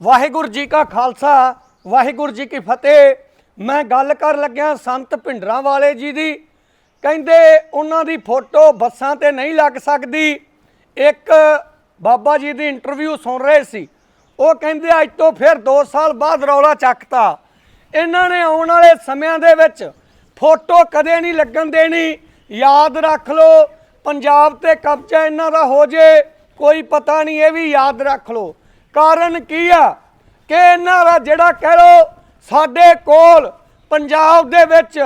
ਵਾਹਿਗੁਰੂ ਜੀ ਕਾ ਖਾਲਸਾ, ਵਾਹਿਗੁਰੂ ਜੀ ਕੀ ਫਤਿਹ। ਮੈਂ ਗੱਲ ਕਰ ਲੱਗਿਆ ਸੰਤ ਭਿੰਡਰਾਂ ਵਾਲੇ ਜੀ ਦੀ। ਕਹਿੰਦੇ ਉਹਨਾਂ ਦੀ ਫੋਟੋ ਬੱਸਾਂ ਤੇ ਨਹੀਂ ਲੱਗ ਸਕਦੀ। ਇੱਕ ਬਾਬਾ ਜੀ ਦੀ ਇੰਟਰਵਿਊ ਸੁਣ ਰਹੇ ਸੀ। ਉਹ ਕਹਿੰਦੇ, ਅੱਜ ਤੋਂ ਫਿਰ 2 ਸਾਲ ਬਾਅਦ ਰੌਲਾ ਚੱਕਤਾ। ਇਹਨਾਂ ਨੇ ਆਉਣ ਵਾਲੇ ਸਮਿਆਂ ਦੇ ਵਿੱਚ ਫੋਟੋ ਕਦੇ ਨਹੀਂ ਲੱਗਣ ਦੇਣੀ। ਯਾਦ ਰੱਖ ਲਓ, ਪੰਜਾਬ ਤੇ ਕਬਜ਼ਾ ਇਹਨਾਂ ਦਾ ਹੋ ਜੇ, ਕੋਈ ਪਤਾ ਨਹੀਂ, ਇਹ ਵੀ ਯਾਦ ਰੱਖ ਲਓ। ਕਾਰਨ ਕੀ ਆ? ਕਿ ਇਹਨਾਂ ਦਾ ਜਿਹੜਾ ਕਹਿ ਲਓ, ਸਾਡੇ ਕੋਲ ਪੰਜਾਬ ਦੇ ਵਿੱਚ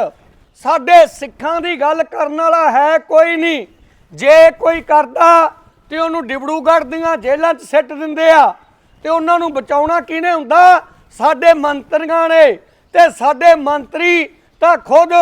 ਸਾਡੇ ਸਿੱਖਾਂ ਦੀ ਗੱਲ ਕਰਨ ਵਾਲਾ ਹੈ ਕੋਈ ਨਹੀਂ। ਜੇ ਕੋਈ ਕਰਦਾ ਤੇ ਉਹਨੂੰ ਡਿਬੜੂਗੜ੍ਹ ਦੀਆਂ ਜੇਲ੍ਹਾਂ 'ਚ ਸਿੱਟ ਦਿੰਦੇ ਆ। ਤੇ ਉਹਨਾਂ ਨੂੰ ਬਚਾਉਣਾ ਕਿਹਨੇ ਹੁੰਦਾ? ਸਾਡੇ ਮੰਤਰੀਆਂ ਨੇ। ਤੇ ਸਾਡੇ ਮੰਤਰੀ ਤਾਂ ਖੁਦ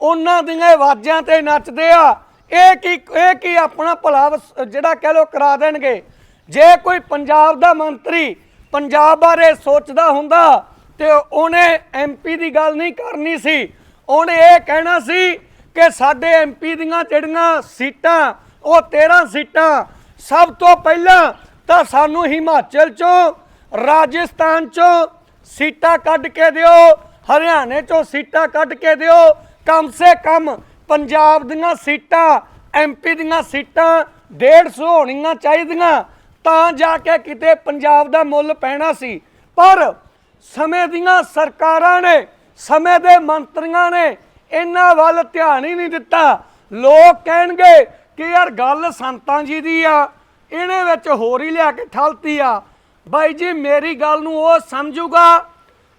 ਉਹਨਾਂ ਦੀਆਂ ਆਵਾਜ਼ਾਂ ਤੇ ਨੱਚਦੇ ਆ। ਇਹ ਕੀ ਇਹ ਕੀ ਆਪਣਾ ਭਲਾ ਜਿਹੜਾ ਕਹਿ ਲੋ ਕਰਾ ਦੇਣਗੇ? ਜੇ ਕੋਈ ਪੰਜਾਬ ਦਾ ਮੰਤਰੀ ਪੰਜਾਬ ਬਾਰੇ ਸੋਚਦਾ ਹੁੰਦਾ ਤੇ ਉਹਨੇ ਐਮਪੀ ਦੀ ਗੱਲ ਨਹੀਂ ਕਰਨੀ ਸੀ, ਉਹਨੇ ਇਹ ਕਹਿਣਾ ਸੀ ਕਿ ਸਾਡੇ ਐਮਪੀ ਦੀਆਂ ਜਿਹੜੀਆਂ ਸੀਟਾਂ, ਉਹ 13 ਸੀਟਾਂ, ਸਭ ਤੋਂ ਪਹਿਲਾਂ ਤਾਂ ਸਾਨੂੰ ਹਿਮਾਚਲ ਚੋਂ, ਰਾਜਸਥਾਨ ਚੋਂ ਸੀਟਾਂ ਕੱਢ ਕੇ ਦਿਓ, ਹਰਿਆਣੇ ਚੋਂ ਸੀਟਾਂ ਕੱਢ ਕੇ ਦਿਓ, ਕਮ ਸੇ ਕਮ ਪੰਜਾਬ ਦੀਆਂ ਸੀਟਾਂ ਐਮਪੀ ਦੀਆਂ ਸੀਟਾਂ 150 ਹੋਣੀਆਂ ਚਾਹੀਦੀਆਂ। ਤਾਂ ਜਾ ਕੇ ਕਿਤੇ ਪੰਜਾਬ ਦਾ ਮੁੱਲ ਪੈਣਾ ਸੀ। ਪਰ ਸਮੇਂ ਦੀਆਂ ਸਰਕਾਰਾਂ ਨੇ, ਸਮੇਂ ਦੇ ਮੰਤਰੀਆਂ ਨੇ ਇਹਨਾਂ ਵੱਲ ਧਿਆਨ ਹੀ ਨਹੀਂ ਦਿੱਤਾ। ਲੋਕ ਕਹਿਣਗੇ ਕਿ ਯਾਰ ਗੱਲ ਸੰਤਾਂ ਜੀ ਦੀ ਆ, ਇਹਨੇ ਵਿੱਚ ਹੋਰ ਹੀ ਲਿਆ ਕੇ ਠਲਤੀ ਆ। ਬਾਈ ਜੀ, ਮੇਰੀ ਗੱਲ ਨੂੰ ਉਹ ਸਮਝੂਗਾ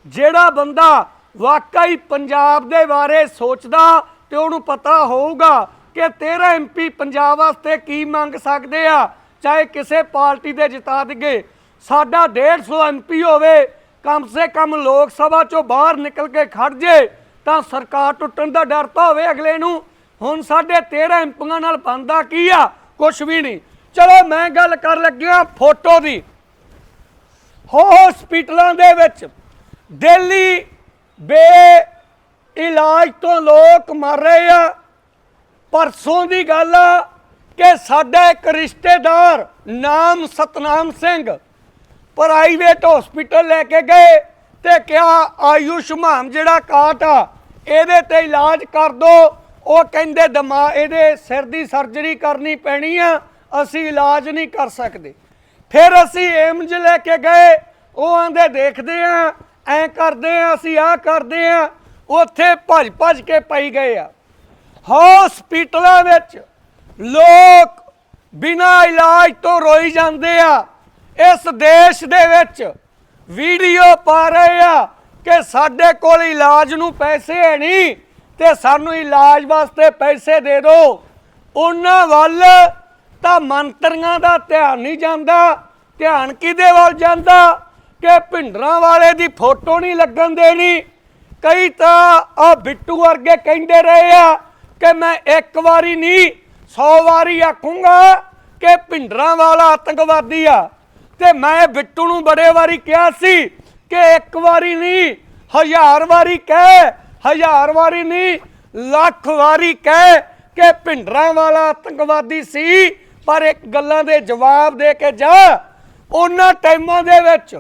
ਜਿਹੜਾ ਬੰਦਾ ਵਾਕਈ ਪੰਜਾਬ ਦੇ ਬਾਰੇ ਸੋਚਦਾ ਤੇ ਉਹਨੂੰ ਪਤਾ ਹੋਊਗਾ ਕਿ 13 ਐਮਪੀ ਪੰਜਾਬ ਵਾਸਤੇ ਕੀ ਮੰਗ ਸਕਦੇ ਆ। ਚਾਹੇ ਕਿਸੇ ਪਾਰਟੀ ਦੇ ਜਿਤਾ ਦਈਏ, ਸਾਡਾ 150 ਐਮਪੀ ਹੋਵੇ, ਕਮ ਸੇ ਕਮ ਲੋਕ ਸਭਾ ਚੋਂ ਬਾਹਰ ਨਿਕਲ ਕੇ ਖੜ ਜੇ, ਤਾਂ ਸਰਕਾਰ ਟੁੱਟਣ ਦਾ ਡਰ ਤਾਂ ਹੋਵੇ ਅਗਲੇ ਨੂੰ। ਹੁਣ ਸਾਡੇ 13 ਐਮਪੀਆਂ ਨਾਲ ਬੰਦਾ ਕੀ ਆ? ਕੁਝ ਵੀ ਨਹੀਂ। ਚਲੋ ਮੈਂ ਗੱਲ ਕਰ ਲੱਗਿਆ ਫੋਟੋ ਦੀ। ਹਸਪੀਟਲਾਂ ਦੇ ਵਿੱਚ ਦਿੱਲੀ ਬੇ ਇਲਾਜ ਤੋਂ ਲੋਕ ਮਰ ਰਹੇ ਆ। ਪਰਸੋਂ ਦੀ ਗੱਲ ਆ ਕਿ ਸਾਡਾ ਇੱਕ ਰਿਸ਼ਤੇਦਾਰ ਨਾਮ ਸਤਨਾਮ ਸਿੰਘ ਪ੍ਰਾਈਵੇਟ ਹਸਪੀਟਲ ਲੈ ਕੇ ਗਏ ਤੇ ਕਿਹਾ ਆਯੁਸ਼ਮਾਨ ਜਿਹੜਾ ਕਾਟ ਆ, ਇਹਦੇ ਤੇ ਇਲਾਜ ਕਰ ਦੋ। ਉਹ ਕਹਿੰਦੇ ਦਿਮਾਗ ਇਹਦੇ ਸਿਰ ਦੀ ਸਰਜਰੀ ਕਰਨੀ ਪੈਣੀ ਆ, ਅਸੀਂ ਇਲਾਜ ਨਹੀਂ ਕਰ ਸਕਦੇ। ਫਿਰ ਅਸੀਂ ਏਮਜ ਲੈ ਕੇ ਗਏ, ਉਹ ਆਂਦੇ, ਦੇਖਦੇ ਆ, ਐ ਕਰਦੇ ਆ, ਅਸੀਂ ਆ ਕਰਦੇ ਆ। ਉੱਥੇ ਭੱਜ ਭੱਜ ਕੇ ਪਈ ਗਏ ਆ। ਹਸਪੀਟਲਾਂ ਵਿੱਚ ਲੋਕ ਬਿਨਾਂ ਇਲਾਜ ਤੋਂ ਰੋਈ ਜਾਂਦੇ ਆ। ਇਸ ਦੇਸ਼ ਦੇ ਵਿੱਚ ਵੀਡੀਓ ਪਾ ਰਹੇ ਆ ਕਿ ਸਾਡੇ ਕੋਲ ਇਲਾਜ ਨੂੰ ਪੈਸੇ ਹੈ ਨਹੀਂ ਤੇ ਸਾਨੂੰ ਇਲਾਜ ਵਾਸਤੇ ਪੈਸੇ ਦੇ ਦਿਓ ਉਹਨਾਂ ਵੱਲ ਤਾਂ ਮੰਤਰੀਆਂ ਦਾ ਧਿਆਨ ਨਹੀਂ ਜਾਂਦਾ। ਧਿਆਨ ਕਿਹਦੇ ਵੱਲ ਜਾਂਦਾ? ਕਿ ਭਿੰਡਰਾਂ ਵਾਲੇ ਦੀ ਫੋਟੋ ਨਹੀਂ ਲੱਗਣ ਦੇਣੀ। ਕਈ ਤਾਂ ਆ ਬਿੱਟੂ ਵਰਗੇ ਕਹਿੰਦੇ ਰਹੇ ਆ ਕਿ ਮੈਂ ਇੱਕ ਵਾਰੀ ਨਹੀਂ 100 ਵਾਰੀ ਆਖੂੰਗਾ ਕਿ ਭਿੰਡਰਾਂ ਵਾਲਾ ਆਤੰਕਵਾਦੀ ਆ। ਤੇ ਮੈਂ ਬਿੱਟੂ ਨੂੰ ਬੜੇ ਵਾਰੀ ਕਿਹਾ ਸੀ ਕਿ ਇੱਕ ਵਾਰੀ ਨਹੀਂ, ਹਜ਼ਾਰ ਵਾਰੀ ਕਹਿ, ਹਜ਼ਾਰ ਵਾਰੀ ਨਹੀਂ, ਲੱਖ ਵਾਰੀ ਕਹਿ ਕਿ ਭਿੰਡਰਾਂ ਵਾਲਾ ਆਤੰਕਵਾਦੀ ਸੀ। ਪਰ ਇੱਕ ਗੱਲਾਂ ਦੇ ਜਵਾਬ ਦੇ ਕੇ ਜਾ, ਉਹਨਾਂ ਟਾਈਮਾਂ ਦੇ ਵਿੱਚ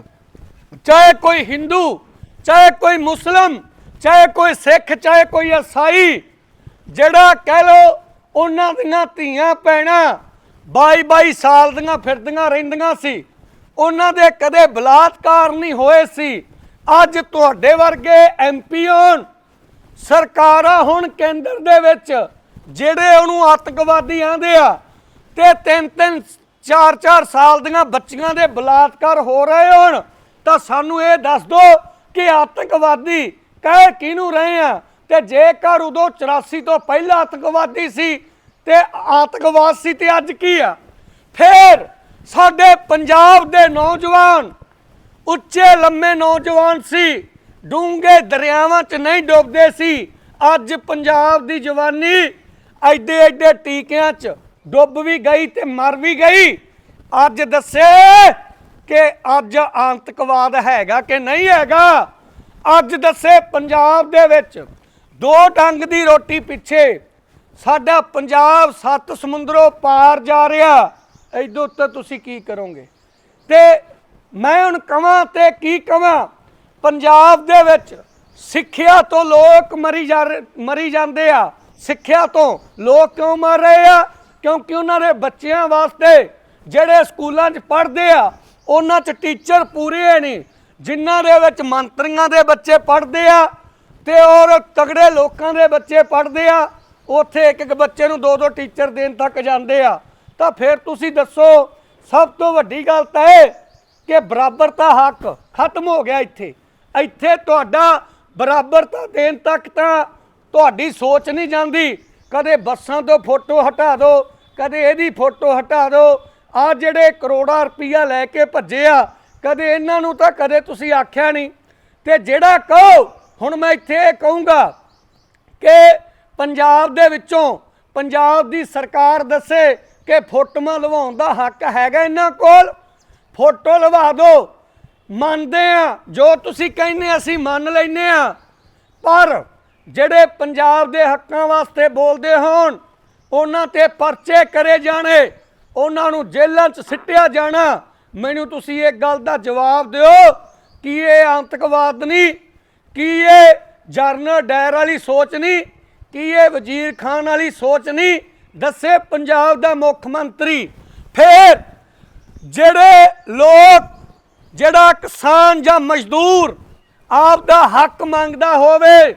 ਚਾਹੇ ਕੋਈ ਹਿੰਦੂ, ਚਾਹੇ ਕੋਈ ਮੁਸਲਮ, ਚਾਹੇ ਕੋਈ ਸਿੱਖ, ਚਾਹੇ ਕੋਈ ਈਸਾਈ, ਜਿਹੜਾ ਕਹਿ ਲੋ ਉਹਨਾਂ ਦੀਆਂ ਧੀਆਂ ਪੈਣਾ 22 22 ਸਾਲ ਦੀਆਂ ਫਿਰਦੀਆਂ ਰਹਿੰਦੀਆਂ ਸੀ। ਉਹਨਾਂ ਦੇ ਕਦੇ ਬਲਾਤਕਾਰ ਨਹੀਂ ਹੋਏ ਸੀ। ਅੱਜ ਤੁਹਾਡੇ ਵਰਗੇ ਐਮਪੀ ਹੋਣ, ਸਰਕਾਰਾਂ ਹੁਣ ਕੇਂਦਰ ਦੇ ਵਿੱਚ, ਜਿਹੜੇ ਉਹਨੂੰ ਆਤੰਕਵਾਦੀ ਆਂਦੇ ਆ, ਤੇ ਤਿੰਨ ਤਿੰਨ, ਚਾਰ ਚਾਰ ਸਾਲ ਦੀਆਂ ਬੱਚੀਆਂ ਦੇ ਬਲਾਤਕਾਰ ਹੋ ਰਹੇ ਹੋਣ, ਤਾਂ ਸਾਨੂੰ ਇਹ ਦੱਸ ਦਿਓ ਕਿ ਆਤੰਕਵਾਦੀ ਕਹਿ ਕਿਹਨੂੰ ਰਹੇ ਆ? ਤੇ ਜੇਕਰ ਉਦੋਂ 84 ਤੋਂ ਪਹਿਲਾਂ ਆਤੰਕਵਾਦੀ ਸੀ ਤੇ ਆਤੰਕਵਾਦ ਸੀ ਤੇ ਅੱਜ ਕੀ ਆ? ਫੇਰ ਸਾਡੇ ਪੰਜਾਬ ਦੇ ਨੌਜਵਾਨ, ਉੱਚੇ ਲੰਮੇ ਨੌਜਵਾਨ ਸੀ, ਡੂੰਘੇ ਦਰਿਆਵਾਂ 'ਚ ਨਹੀਂ ਡੁੱਬਦੇ ਸੀ, ਅੱਜ ਪੰਜਾਬ ਦੀ ਜਵਾਨੀ ਐਡੇ ਐਡੇ ਟੀਕਿਆਂ 'ਚ ਡੁੱਬ ਵੀ ਗਈ ਤੇ ਮਰ ਵੀ ਗਈ। ਅੱਜ ਦੱਸੇ ਕਿ ਅੱਜ ਆਤੰਕਵਾਦ ਹੈਗਾ ਕਿ ਨਹੀਂ ਹੈਗਾ? ਅੱਜ ਦੱਸੇ ਪੰਜਾਬ ਦੇ ਵਿੱਚ ਦੋ ਡੰਗ ਦੀ ਰੋਟੀ ਪਿੱਛੇ ਸਾਡਾ ਪੰਜਾਬ ਸੱਤ ਸਮੁੰਦਰੋਂ ਪਾਰ ਜਾ ਰਿਹਾ। ਐਦੋਂ ਉੱਤੇ ਤੁਸੀਂ ਕੀ ਕਰੋਗੇ? ਤੇ ਮੈਂ ਹੁਣ ਕਵਾਂ ਤੇ ਕੀ ਕਵਾਂ? ਪੰਜਾਬ ਦੇ ਵਿੱਚ ਸਿੱਖਿਆ ਤੋਂ ਲੋਕ ਮਰੀ ਜਾ ਰਹੇ- ਮਰੀ ਜਾਂਦੇ ਆ। ਸਿੱਖਿਆ ਤੋਂ ਲੋਕ ਕਿਉਂ ਮਰ ਰਹੇ ਆ? ਕਿਉਂਕਿ ਉਹਨਾਂ ਦੇ ਬੱਚਿਆਂ ਵਾਸਤੇ ਜਿਹੜੇ ਸਕੂਲਾਂ 'ਚ ਪੜ੍ਹਦੇ ਆ, ਉਹਨਾਂ 'ਚ ਟੀਚਰ ਪੂਰੇ ਨਹੀਂ। ਜਿਨ੍ਹਾਂ ਦੇ ਵਿੱਚ ਮੰਤਰੀਆਂ ਦੇ ਬੱਚੇ ਪੜ੍ਹਦੇ ਆ ਤੇ ਔਰ ਤਗੜੇ ਲੋਕਾਂ ਦੇ ਬੱਚੇ ਪੜ੍ਹਦੇ ਆ। ਉੱਥੇ ਇੱਕ ਇੱਕ ਬੱਚੇ ਨੂੰ ਦੋ ਦੋ ਟੀਚਰ ਦੇਣ ਤੱਕ ਜਾਂਦੇ ਆ। ਤਾਂ ਫਿਰ ਤੁਸੀਂ ਦੱਸੋ, ਸਭ ਤੋਂ ਵੱਡੀ ਗੱਲ ਤਾਂ ਇਹ ਕਿ ਬਰਾਬਰਤਾ ਹੱਕ ਖਤਮ ਹੋ ਗਿਆ ਇੱਥੇ। ਇੱਥੇ ਤੁਹਾਡਾ ਬਰਾਬਰਤਾ ਦੇਣ ਤੱਕ ਤਾਂ ਤੁਹਾਡੀ ਸੋਚ ਨਹੀਂ ਜਾਂਦੀ। ਕਦੇ ਬੱਸਾਂ ਤੋਂ ਫੋਟੋ ਹਟਾ ਦਿਓ ਕਦੇ ਇਹਦੀ ਫੋਟੋ ਹਟਾ ਦਿਓ ਆ ਜਿਹੜੇ ਕਰੋੜਾਂ ਰੁਪਈਆ ਲੈ ਕੇ ਭੱਜੇ ਆ, ਕਦੇ ਇਹਨਾਂ ਨੂੰ ਤਾਂ ਕਦੇ ਤੁਸੀਂ ਆਖਿਆ ਨਹੀਂ। ਤੇ ਜਿਹੜਾ ਕਹੋ, ਹੁਣ ਮੈਂ ਇੱਥੇ ਇਹ ਕਹੂੰਗਾ ਕਿ ਪੰਜਾਬ ਦੇ ਵਿੱਚੋਂ ਪੰਜਾਬ ਦੀ ਸਰਕਾਰ ਦੱਸੇ ਕਿ ਫੋਟੋਆਂ ਲਵਾਉਣ ਦਾ ਹੱਕ ਹੈਗਾ ਇਹਨਾਂ ਕੋਲ। ਫੋਟੋ ਲਵਾ ਦਿਓ ਮੰਨਦੇ ਆ, ਜੋ ਤੁਸੀਂ ਕਹਿੰਦੇ ਅਸੀਂ ਮੰਨ ਲੈਨੇ ਆ। ਪਰ ਜਿਹੜੇ ਪੰਜਾਬ ਦੇ ਹੱਕਾਂ ਵਾਸਤੇ ਬੋਲਦੇ ਹੋਣ, ਉਹਨਾਂ ਤੇ ਪਰਚੇ ਕਰੇ ਜਾਣੇ, ਉਹਨਾਂ ਨੂੰ ਜੇਲ੍ਹਾਂ 'ਚ ਸਿੱਟਿਆ ਜਾਣਾ, ਮੈਨੂੰ ਤੁਸੀਂ ਇੱਕ ਗੱਲ ਦਾ ਜਵਾਬ ਦਿਓ, ਕਿ ਇਹ ਆਤੰਕਵਾਦ ਨਹੀਂ, ਕੀ ਇਹ ਜਰਨਲ ਡਾਇਰ ਵਾਲੀ ਸੋਚ ਨਹੀਂ ਕੀ ਇਹ ਵਜ਼ੀਰ ਖਾਨ ਵਾਲੀ ਸੋਚ ਨਹੀਂ? ਦੱਸੇ ਪੰਜਾਬ ਦਾ ਮੁੱਖ ਮੰਤਰੀ। ਫਿਰ ਜਿਹੜੇ ਲੋਕ, ਜਿਹੜਾ ਕਿਸਾਨ ਜਾਂ ਮਜ਼ਦੂਰ ਆਪ ਦਾ ਹੱਕ ਮੰਗਦਾ ਹੋਵੇ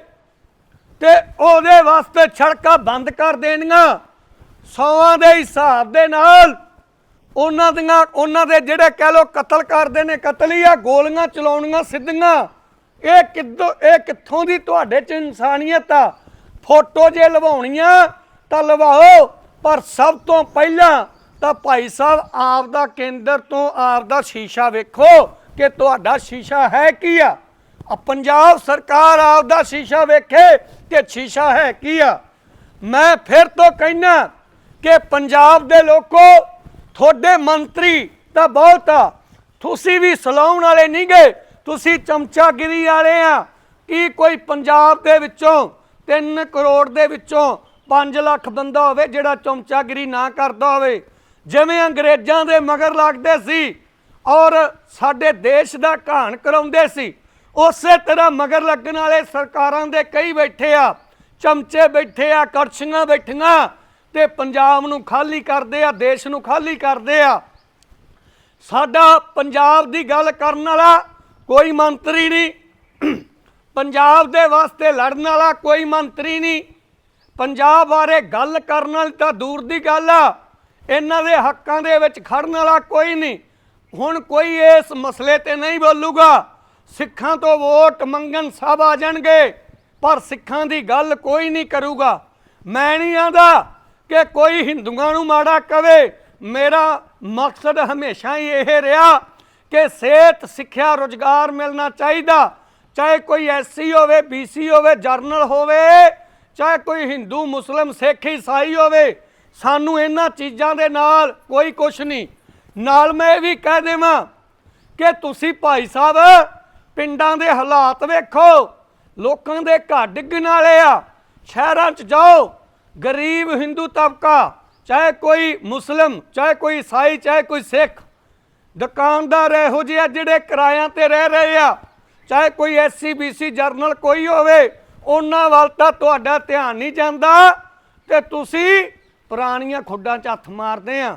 ਤੇ ਉਹਦੇ ਵਾਸਤੇ ਸੜਕਾਂ ਬੰਦ ਕਰ ਦੇਣੀਆਂ, ਸੌਆਂ ਦੇ ਹਿਸਾਬ ਦੇ ਨਾਲ ਉਹਨਾਂ ਦੀਆਂ ਉਹਨਾਂ ਦੇ ਜਿਹੜੇ ਕਹਿ ਲੋ ਕਤਲ ਕਰਦੇ ਨੇ ਕਤਲ ਹੀ ਆ ਗੋਲੀਆਂ ਚਲਾਉਣੀਆਂ ਸਿੱਧੀਆਂ। ਇਹ ਕਿੱਦੋਂ ਇਹ ਕਿੱਥੋਂ ਦੀ ਤੁਹਾਡੇ ਚ ਇਨਸਾਨੀਅਤ ਆ? ਫੋਟੋ ਜੇ ਲਵਾਉਣੀ ਲਵਾਉਣੀਆਂ ਤਾਂ ਲਵਾਓ, ਪਰ ਸਭ ਤੋਂ ਪਹਿਲਾਂ ਤਾਂ ਭਾਈ ਸਾਹਿਬ ਆਪ ਦਾ ਕੇਂਦਰ ਤੋਂ ਆਪ ਦਾ ਸ਼ੀਸ਼ਾ ਵੇਖੋ ਕਿ ਤੁਹਾਡਾ ਸ਼ੀਸ਼ਾ ਹੈ ਕੀ ਆ। ਆ ਪੰਜਾਬ ਸਰਕਾਰ ਆਪ ਦਾ ਸ਼ੀਸ਼ਾ ਵੇਖੇ ਕਿ ਸ਼ੀਸ਼ਾ ਹੈ ਕੀ ਆ। ਮੈਂ ਫਿਰ ਤੋਂ ਕਹਿਣਾ ਕਿ ਪੰਜਾਬ ਦੇ ਲੋਕੋ, ਤੁਹਾਡੇ ਮੰਤਰੀ ਤਾਂ ਬਹੁਤ ਆ। ਤੁਸੀਂ ਵੀ ਸਲਾਉਣ ਵਾਲੇ ਨਹੀਂ ਗਏ ਤੁਸੀਂ ਚਮਚਾਗਿਰੀ ਵਾਲੇ ਆ। ਕੀ ਕੋਈ ਪੰਜਾਬ ਦੇ ਵਿੱਚੋਂ 3 ਕਰੋੜ ਦੇ ਵਿੱਚੋਂ 5 ਲੱਖ ਬੰਦਾ ਹੋਵੇ ਜਿਹੜਾ ਚਮਚਾਗਿਰੀ ਨਾ ਕਰਦਾ ਹੋਵੇ। ਜਿਵੇਂ ਅੰਗਰੇਜ਼ਾਂ ਦੇ ਮਗਰ ਲੱਗਦੇ ਸੀ ਔਰ ਸਾਡੇ ਦੇਸ਼ ਦਾ ਘਾਣ ਕਰਾਉਂਦੇ ਸੀ, ਉਸੇ ਤਰ੍ਹਾਂ ਮਗਰ ਲੱਗਣ ਵਾਲੇ ਸਰਕਾਰਾਂ ਦੇ ਕਈ ਬੈਠੇ ਆ, ਚਮਚੇ ਬੈਠੇ ਆ, ਕੜਛੀਆਂ ਬੈਠੀਆਂ ਤੇ ਪੰਜਾਬ ਨੂੰ ਖਾਲੀ ਕਰਦੇ ਆ, ਦੇਸ਼ ਨੂੰ ਖਾਲੀ ਕਰਦੇ ਆ। ਸਾਡਾ ਪੰਜਾਬ ਦੀ ਗੱਲ ਕਰਨ ਵਾਲਾ ਕੋਈ ਮੰਤਰੀ ਨਹੀਂ। ਪੰਜਾਬ ਦੇ ਵਾਸਤੇ ਲੜਨ ਵਾਲਾ ਕੋਈ ਮੰਤਰੀ ਨਹੀਂ। ਪੰਜਾਬ ਬਾਰੇ ਗੱਲ ਕਰਨ ਵਾਲੀ ਤਾਂ ਦੂਰ ਦੀ ਗੱਲ ਆ। ਇਹਨਾਂ ਦੇ ਹੱਕਾਂ ਦੇ ਵਿੱਚ ਖੜਨ ਵਾਲਾ ਕੋਈ ਨਹੀਂ। ਹੁਣ ਕੋਈ ਇਸ ਮਸਲੇ ਤੇ ਨਹੀਂ ਬੋਲੂਗਾ। ਸਿੱਖਾਂ ਤੋਂ ਵੋਟ ਮੰਗਣ ਸਭ ਆ ਜਾਣਗੇ, ਪਰ ਸਿੱਖਾਂ ਦੀ ਗੱਲ ਕੋਈ ਨਹੀਂ ਕਰੂਗਾ। ਮੈਂ ਨਹੀਂ ਆਂਦਾ ਕਿ ਕੋਈ ਹਿੰਦੂਆਂ ਨੂੰ ਮਾੜਾ ਕਵੇ। ਮੇਰਾ ਮਕਸਦ ਹਮੇਸ਼ਾ ਹੀ ਇਹ ਰਿਹਾ ਕਿ ਸਿਹਤ, ਸਿੱਖਿਆ, ਰੋਜ਼ਗਾਰ ਮਿਲਣਾ ਚਾਹੀਦਾ। ਚਾਹੇ ਕੋਈ ਐਸਸੀ ਹੋਵੇ, ਬੀਸੀ ਹੋਵੇ, ਜਰਨਲ ਹੋਵੇ, ਚਾਹੇ ਕੋਈ ਹਿੰਦੂ, ਮੁਸਲਮ, ਸਿੱਖ, ਈਸਾਈ ਹੋਵੇ, ਸਾਨੂੰ ਇਹਨਾਂ ਚੀਜ਼ਾਂ ਦੇ ਨਾਲ ਕੋਈ ਕੁਛ ਨਹੀਂ। ਨਾਲ ਮੈਂ ਇਹ ਵੀ ਕਹਿ ਦੇਵਾਂ ਕਿ ਤੁਸੀਂ ਭਾਈ ਸਾਹਿਬ, ਪਿੰਡਾਂ ਦੇ ਹਾਲਾਤ ਵੇਖੋ, ਲੋਕਾਂ ਦੇ ਘਰ ਡਿੱਗਣ ਵਾਲੇ ਆ, ਸ਼ਹਿਰਾਂ 'ਚ ਜਾਓ, ਗਰੀਬ ਹਿੰਦੂ ਤਬਕਾ, ਚਾਹੇ ਕੋਈ ਮੁਸਲਮ, ਚਾਹੇ ਕੋਈ ਈਸਾਈ, ਚਾਹੇ ਕੋਈ ਸਿੱਖ, ਦੁਕਾਨਦਾਰ ਇਹੋ ਜਿਹੇ ਆ ਜਿਹੜੇ ਕਿਰਾਇਆਂ ਤੇ ਰਹਿ ਰਹੇ ਆ। ਚਾਹੇ ਕੋਈ ਐਸਸੀ ਬੀਸੀ ਜਰਨਲ ਕੋਈ ਹੋਵੇ, ਉਹਨਾਂ ਵੱਲ ਤਾਂ ਤੁਹਾਡਾ ਧਿਆਨ ਨਹੀਂ ਜਾਂਦਾ ਤੇ ਤੁਸੀਂ ਪੁਰਾਣੀਆਂ ਖੁੱਡਾਂ 'ਚ ਹੱਥ ਮਾਰਦੇ ਆ।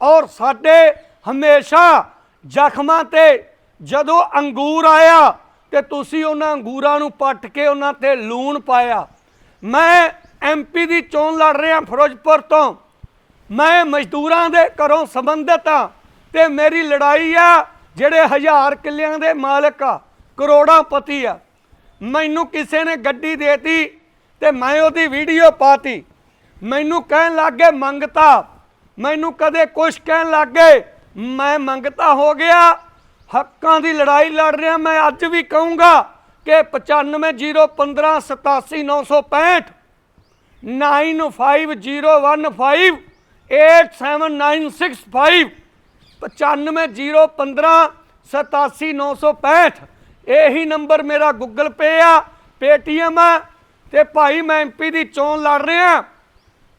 ਔਰ ਸਾਡੇ ਹਮੇਸ਼ਾ ਜ਼ਖਮਾਂ ਤੇ ਜਦੋਂ ਅੰਗੂਰ ਆਇਆ ਤੇ ਤੁਸੀਂ ਉਹਨਾਂ ਅੰਗੂਰਾਂ ਨੂੰ ਪੱਟ ਕੇ ਉਹਨਾਂ ਤੇ ਲੂਣ ਪਾਇਆ। ਮੈਂ ਐਮਪੀ ਦੀ ਚੋਣ ਲੜ ਰਿਹਾ ਫਿਰੋਜ਼ਪੁਰ ਤੋਂ। ਮੈਂ ਮਜ਼ਦੂਰਾਂ ਦੇ ਘਰੋਂ ਸੰਬੰਧਿਤ ਆ ਤੇ ਮੇਰੀ ਲੜਾਈ ਆ ਜਿਹੜੇ ਹਜ਼ਾਰ ਕਿੱਲਿਆਂ ਦੇ ਮਾਲਕ ਆ। ਕਰੋੜਾਂ ਪਤੀ ਆ। ਮੈਨੂੰ ਕਿਸੇ ਨੇ ਗੱਡੀ ਦੇਤੀ ਤੇ ਮੈਂ ਉਹਦੀ ਵੀਡੀਓ ਪਾਤੀ। ਮੈਨੂੰ ਕਹਿਣ ਲੱਗੇ ਮੰਗਤਾ। ਮੈਨੂੰ ਕਦੇ ਕੁਛ ਕਹਿਣ ਲੱਗੇ ਮੈਂ ਮੰਗਤਾ ਹੋ ਗਿਆ। ਹੱਕਾਂ ਦੀ ਲੜਾਈ ਲੜ ਰਿਹਾ ਮੈਂ, ਅੱਜ ਵੀ ਕਹੂੰਗਾ ਕਿ 9501587965 95015879665 9501587965 ਇਹੀ ਨੰਬਰ ਮੇਰਾ ਗੂਗਲ ਪੇ ਆ ਪੇਟੀਐਮ ਆ, ਤੇ ਭਾਈ ਮੈਂ ਐਮਪੀ ਦੀ ਚੋਣ ਲੜ ਰਿਹਾ।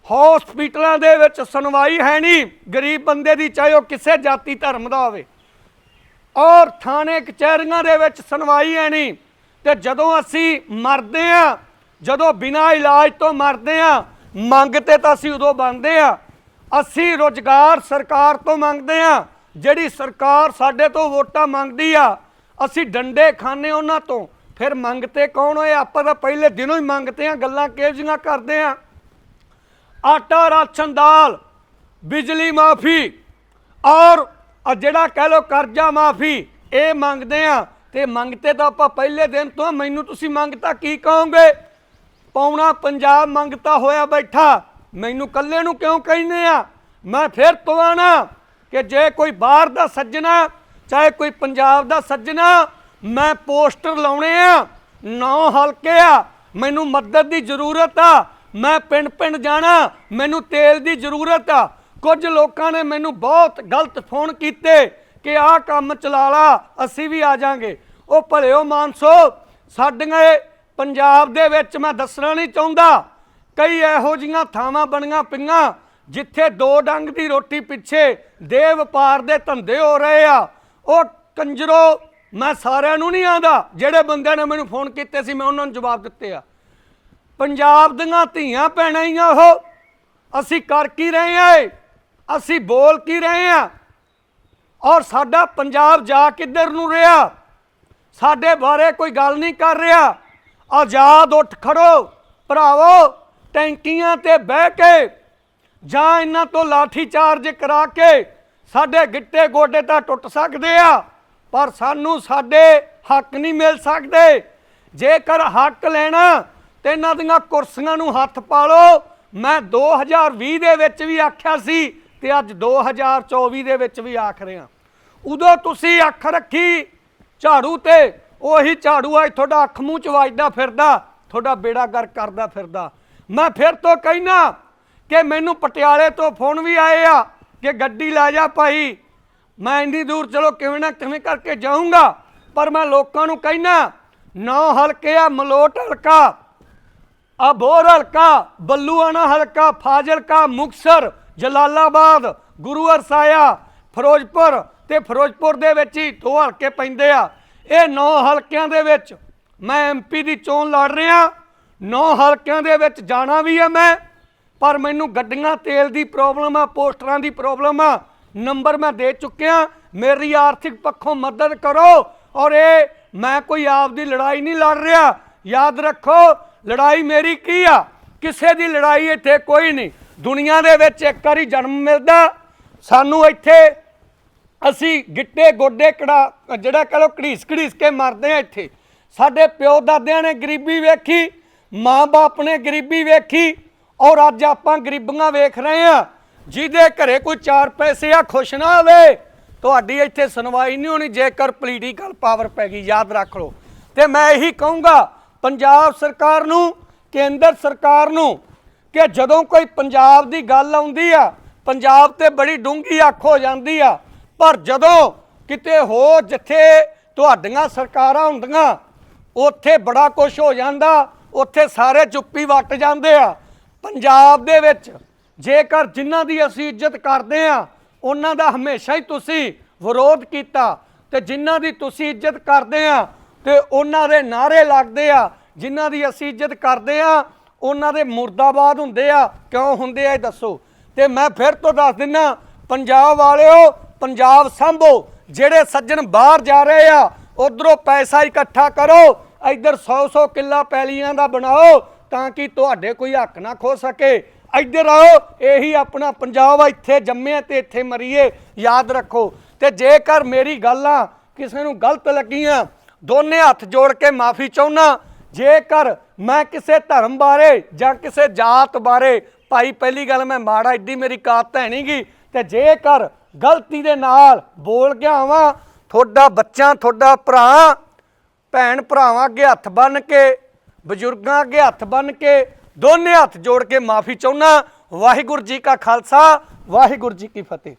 ਹਸਪੀਟਲਾਂ ਦੇ ਵਿੱਚ ਸੁਣਵਾਈ ਹੈ ਨਹੀਂ। ਗਰੀਬ ਬੰਦੇ ਦੀ ਚਾਹੇ ਉਹ ਕਿਸੇ ਜਾਤੀ ਧਰਮ ਦਾ ਹੋਵੇ। ਔਰ ਥਾਣੇ, ਕਚਹਿਰੀਆਂ ਦੇ ਵਿੱਚ ਸੁਣਵਾਈ ਹੈ ਨਹੀਂ। ਤੇ ਜਦੋਂ ਅਸੀਂ ਮਰਦੇ ਆ, ਜਦੋਂ ਬਿਨਾਂ ਇਲਾਜ ਤੋਂ ਮਰਦੇ ਆ, ਮੰਗ ਤੇ ਤਾਂ ਅਸੀਂ ਉਦੋਂ ਬਣਦੇ ਆ। ਅਸੀਂ ਰੋਜ਼ਗਾਰ ਸਰਕਾਰ ਤੋਂ ਮੰਗਦੇ ਆ। ਜਿਹੜੀ ਸਰਕਾਰ ਸਾਡੇ ਤੋਂ ਵੋਟਾਂ ਮੰਗਦੀ ਆ ਅਸੀਂ ਡੰਡੇ ਖਾਣੇ ਉਹਨਾਂ ਤੋਂ। ਫਿਰ ਮੰਗਤੇ ਕੌਣ ਹੋਏ? ਆਪਾਂ ਤਾਂ ਪਹਿਲੇ ਦਿਨੋਂ ਹੀ ਮੰਗਤੇ ਆ ਗੱਲਾਂ ਕਿਹੋ ਕਰਦੇ ਆ ਆਟਾ, ਰਾਸ਼ਨ, ਦਾਲ, ਬਿਜਲੀ, ਮਾਫੀ ਔਰ ਜਿਹੜਾ ਕਹਿ ਲੋ ਕਰਜ਼ਾ, ਮਾਫੀ, ਇਹ ਮੰਗਦੇ ਆ ਤੇ ਮੰਗਤੇ ਤਾਂ ਆਪਾਂ ਪਹਿਲੇ ਦਿਨ ਤੋਂ ਮੈਨੂੰ ਤੁਸੀਂ ਮੰਗਤਾ ਕੀ ਕਹੋਗੇ? ਪੌਣਾ ਪੰਜਾਬ ਮੰਗਤਾ ਹੋਇਆ ਬੈਠਾ। ਮੈਨੂੰ ਕੱਲੇ ਨੂੰ ਕਿਉਂ ਕਹਿੰਦੇ ਆ? ਮੈਂ ਫਿਰ ਤੋਂ ਤਵਾਣਾ ਕਿ ਜੇ ਕੋਈ ਬਾਹਰ ਦਾ ਸੱਜਣਾ ਚਾਹੇ ਕੋਈ ਪੰਜਾਬ ਦਾ ਸੱਜਣਾ ਮੈਂ ਪੋਸਟਰ ਲਾਉਣੇ ਆ, ਨੌ ਹਲਕੇ ਆ, ਮੈਨੂੰ ਮਦਦ ਦੀ ਜ਼ਰੂਰਤ ਆ, ਮੈਂ ਪਿੰਡ ਪਿੰਡ ਜਾਣਾ, ਮੈਨੂੰ ਤੇਲ ਦੀ ਜ਼ਰੂਰਤ ਆ। ਕੁਝ ਲੋਕਾਂ ਨੇ ਮੈਨੂੰ ਬਹੁਤ ਗਲਤ ਫੋਨ ਕੀਤੇ ਕਿ ਆਹ ਕੰਮ ਚਲਾ ਲਾ, ਅਸੀਂ ਵੀ ਆ ਜਾਾਂਗੇ। ਉਹ ਭਲਿਓ ਮਾਨਸੋ, ਸਾਡੀਆਂ ਪੰਜਾਬ ਦੇ ਵਿੱਚ ਮੈਂ ਦੱਸਣਾ ਨਹੀਂ ਚਾਹੁੰਦਾ। ਕਈ ਇਹੋ ਜੀਆਂ ਥਾਵਾਂ ਬਣੀਆਂ ਪਈਆਂ, ਜਿੱਥੇ ਦੋ ਡੰਗ ਦੀ ਰੋਟੀ ਪਿੱਛੇ ਦੇ ਵਪਾਰ ਦੇ ਧੰਦੇ ਹੋ ਰਹੇ ਆ। ਉਹ ਕੰਜਰੋ, ਮੈਂ ਸਾਰਿਆਂ ਨੂੰ ਨਹੀਂ ਆਂਦਾ। ਜਿਹੜੇ ਬੰਦਿਆਂ ਨੇ ਮੈਨੂੰ ਫੋਨ ਕੀਤੇ ਸੀ, ਮੈਂ ਉਹਨਾਂ ਨੂੰ ਜਵਾਬ ਦਿੱਤੇ ਆ। ਪੰਜਾਬ ਦੀਆਂ ਧੀਆਂ ਭੈਣਾਂ ਹੀ ਆ ਉਹ। ਅਸੀਂ ਕਰ ਕੀ ਰਹੇ ਆ ਇਹ? ਅਸੀਂ ਬੋਲ ਕੀ ਰਹੇ ਆ? ਔਰ ਸਾਡਾ ਪੰਜਾਬ ਜਾ ਕਿੱਧਰ ਨੂੰ ਰਿਹਾ? ਸਾਡੇ ਬਾਰੇ ਕੋਈ ਗੱਲ ਨਹੀਂ ਕਰ ਰਿਹਾ। ਆਜ਼ਾਦ ਉੱਠ ਖੜੋ। ਭਰਾਵੋ, ਟੈਂਕੀਆਂ ਤੇ ਬਹਿ ਕੇ ਜਾਂ ਇਹਨਾਂ ਤੋਂ ਲਾਠੀ ਚਾਰਜ ਕਰਾ ਕੇ ਸਾਡੇ ਗਿੱਟੇ ਗੋਡੇ ਤਾਂ ਟੁੱਟ ਸਕਦੇ ਆ, ਪਰ ਸਾਨੂੰ ਸਾਡੇ ਹੱਕ ਨਹੀਂ ਮਿਲ ਸਕਦੇ। ਜੇਕਰ ਹੱਕ ਲੈਣਾ, ਤੇ ਇਹਨਾਂ ਦੀਆਂ ਕੁਰਸੀਆਂ ਨੂੰ ਹੱਥ ਪਾ ਲਓ ਮੈਂ 2020 ਦੇ ਵਿੱਚ ਵੀ ਆਖਿਆ ਸੀ ਤੇ ਅੱਜ 2024 ਦੇ ਵਿੱਚ ਵੀ ਆਖ ਰਿਹਾ। ਉਦੋਂ ਤੁਸੀਂ ਅੱਖ ਰੱਖੀ, ਝਾੜੂ ਤੇ, ਉਹੀ ਝਾੜੂ ਅੱਜ ਤੁਹਾਡਾ ਅੱਖ ਮੂੰਹ ਚ ਵੱਜਦਾ ਫਿਰਦਾ, ਤੁਹਾਡਾ ਬੇੜਾ ਗਰ ਕਰਦਾ ਫਿਰਦਾ। ਮੈਂ ਫਿਰ ਤੋਂ ਕਹਿਣਾ ਕਿ ਮੈਨੂੰ ਪਟਿਆਲੇ ਤੋਂ ਫੋਨ ਵੀ ਆਏ ਆ। ਕਿ ਗੱਡੀ ਲੈ ਜਾ ਭਾਈ। ਮੈਂ ਇੰਨੀ ਦੂਰ ਚਲੋ ਕਿਵੇਂ ਨਾ ਕਿਵੇਂ ਕਰਕੇ ਜਾਊਂਗਾ, ਪਰ ਮੈਂ ਲੋਕਾਂ ਨੂੰ ਕਹਿਣਾ ਨੌ ਹਲਕੇ ਆ ਮਲੋਟ ਹਲਕਾ ਅਬੋਰ ਹਲਕਾ, ਬੱਲੂਆਣਾ ਹਲਕਾ, ਫਾਜ਼ਿਲਕਾ, ਮੁਕਸਰ, ਜਲਾਲਾਬਾਦ, ਗੁਰੂ ਅਰਸਾਇਆ ਫਿਰੋਜ਼ਪੁਰ ਤੇ ਫਿਰੋਜ਼ਪੁਰ ਦੇ ਵਿੱਚ ਹੀ ਦੋ ਹਲਕੇ ਪੈਂਦੇ ਆ। ਇਹ ਨੌ ਹਲਕਿਆਂ ਦੇ ਵਿੱਚ ਮੈਂ ਐਮਪੀ ਦੀ ਚੋਣ ਲੜ ਰਿਹਾ, ਨੌ ਹਲਕਿਆਂ ਦੇ ਵਿੱਚ ਜਾਣਾ ਵੀ ਹੈ ਮੈਂ। ਪਰ ਮੈਨੂੰ ਗੱਡੀਆਂ ਤੇਲ ਦੀ ਪ੍ਰੋਬਲਮ ਆ, ਪੋਸਟਰਾਂ ਦੀ ਪ੍ਰੋਬਲਮ ਆ। ਨੰਬਰ ਮੈਂ ਦੇ ਚੁੱਕਿਆ, ਮੇਰੀ ਆਰਥਿਕ ਪੱਖੋਂ ਮਦਦ ਕਰੋ। ਔਰ ਇਹ ਮੈਂ ਕੋਈ ਆਪ ਦੀ ਲੜਾਈ ਨਹੀਂ ਲੜ ਰਿਹਾ। ਯਾਦ ਰੱਖੋ, ਲੜਾਈ ਮੇਰੀ ਕੀ ਆ? ਕਿਸੇ ਦੀ ਲੜਾਈ ਇੱਥੇ ਕੋਈ ਨਹੀਂ। ਦੁਨੀਆ ਦੇ ਵਿੱਚ ਇੱਕ ਵਾਰੀ ਜਨਮ ਮਿਲਦਾ। ਸਾਨੂੰ ਇੱਥੇ ਅਸੀਂ ਗਿੱਟੇ, ਗੋਡੇ ਕੜਾ ਜਿਹੜਾ ਕਹ ਲੋ ਘੜੀਸ ਘੜੀਸ ਕੇ ਮਰਦੇ ਆ ਇੱਥੇ। ਸਾਡੇ ਪਿਓ ਦਾਦਿਆਂ ਨੇ ਗਰੀਬੀ ਵੇਖੀ, ਮਾਂ-ਬਾਪ ਨੇ ਗਰੀਬੀ ਵੇਖੀ। ਔਰ ਅੱਜ ਆਪਾਂ ਗਰੀਬੀਆਂ ਵੇਖ ਰਹੇ ਆ ਜਿਹਦੇ ਘਰੇ ਕੋਈ ਚਾਰ ਪੈਸੇ ਆ, ਖੁਸ਼ ਨਾ ਹੋਵੇ, ਤੁਹਾਡੀ ਇੱਥੇ ਸੁਣਵਾਈ ਨਹੀਂ ਹੋਣੀ, ਜੇਕਰ ਪੋਲੀਟੀਕਲ ਪਾਵਰ ਪੈ ਗਈ, ਯਾਦ ਰੱਖ ਲਓ। ਤੇ ਮੈਂ ਇਹੀ ਕਹੂੰਗਾ, ਪੰਜਾਬ ਸਰਕਾਰ ਨੂੰ, ਕੇਂਦਰ ਸਰਕਾਰ ਨੂੰ, ਕਿ ਜਦੋਂ ਕੋਈ ਪੰਜਾਬ ਦੀ ਗੱਲ ਆਉਂਦੀ ਆ, ਪੰਜਾਬ ਤੇ ਬੜੀ ਡੂੰਗੀ ਅੱਖ ਹੋ ਜਾਂਦੀ ਆ, ਪਰ ਜਦੋਂ ਕਿਤੇ ਹੋ ਜਿੱਥੇ ਤੁਹਾਡੀਆਂ ਸਰਕਾਰਾਂ ਹੁੰਦੀਆਂ, ਉੱਥੇ ਬੜਾ ਕੁਝ ਹੋ ਜਾਂਦਾ, ਉੱਥੇ ਸਾਰੇ ਚੁੱਪੀ ਵੱਟ ਜਾਂਦੇ ਆ ਪੰਜਾਬ ਦੇ ਵਿੱਚ, ਜੇਕਰ ਜਿਨ੍ਹਾਂ ਦੀ ਅਸੀਂ ਇੱਜ਼ਤ ਕਰਦੇ ਆ ਉਹਨਾਂ ਦਾ ਹਮੇਸ਼ਾ ਹੀ ਤੁਸੀਂ ਵਿਰੋਧ ਕੀਤਾ ਤੇ ਜਿਨ੍ਹਾਂ ਦੀ ਤੁਸੀਂ ਇੱਜ਼ਤ ਕਰਦੇ ਆ ਤੇ ਉਹਨਾਂ ਦੇ ਨਾਰੇ ਲੱਗਦੇ ਆ, ਜਿਨ੍ਹਾਂ ਦੀ ਅਸੀਂ ਇੱਜ਼ਤ ਕਰਦੇ ਆ ਉਹਨਾਂ ਦੇ ਮੁਰਦਾਬਾਦ ਹੁੰਦੇ ਆ, ਕਿਉਂ ਹੁੰਦੇ ਆ ਇਹ ਦੱਸੋ? ਤੇ ਮੈਂ ਫਿਰ ਤੋਂ ਦੱਸ ਦਿੰਨਾ, ਪੰਜਾਬ ਵਾਲਿਓ, ਪੰਜਾਬ ਸੰਭੋ, ਜਿਹੜੇ ਸੱਜਣ ਬਾਹਰ ਜਾ ਰਹੇ ਆ, ਉਧਰੋਂ ਪੈਸਾ ਇਕੱਠਾ ਕਰੋ, ਇੱਧਰ 100-100 ਕਿੱਲਾ ਪੈਲੀਆਂ ਦਾ ਬਣਾਓ ਤਾਂ ਕਿ ਤੁਹਾਡੇ ਕੋਈ ਹੱਕ ਨਾ ਖੋ ਸਕੇ। ਇੱਧਰ ਆਓ, ਇਹੀ ਆਪਣਾ ਪੰਜਾਬ ਆ, ਇੱਥੇ ਜੰਮੇ ਤੇ ਇੱਥੇ ਮਰੀਏ, ਯਾਦ ਰੱਖੋ। ਤੇ ਜੇਕਰ ਮੇਰੀ ਗੱਲਾਂ ਕਿਸੇ ਨੂੰ ਗਲਤ ਲੱਗੀਆਂ, ਦੋਨੇ ਹੱਥ ਜੋੜ ਕੇ ਮਾਫੀ ਚਾਹੁੰਨਾ। ਜੇਕਰ ਮੈਂ ਕਿਸੇ ਧਰਮ ਬਾਰੇ ਜਾਂ ਕਿਸੇ ਜਾਤ ਬਾਰੇ, ਭਾਈ ਪਹਿਲੀ ਗੱਲ ਮੈਂ ਮਾੜਾ, ਇੱਡੀ ਮੇਰੀ ਕਾਤ ਹੈ ਨਹੀਂਗੀ ਤੇ ਜੇਕਰ ਗਲਤੀ ਦੇ ਨਾਲ ਬੋਲ ਗਿਆ ਵਾਂ ਤੁਹਾਡਾ ਬੱਚਾ, ਤੁਹਾਡਾ ਭਰਾ, ਭੈਣ ਭਰਾਵਾਂ ਅੱਗੇ ਹੱਥ ਬੰਨ ਕੇ ਬਜ਼ੁਰਗਾਂ ਅੱਗੇ ਹੱਥ ਬੰਨ ਕੇ, ਦੋਨੇ ਹੱਥ ਜੋੜ ਕੇ ਮਾਫੀ ਚਾਹੁੰਨਾ। ਵਾਹਿਗੁਰੂ ਜੀ ਕਾ ਖਾਲਸਾ, ਵਾਹਿਗੁਰੂ ਜੀ ਕੀ ਫਤਿਹ।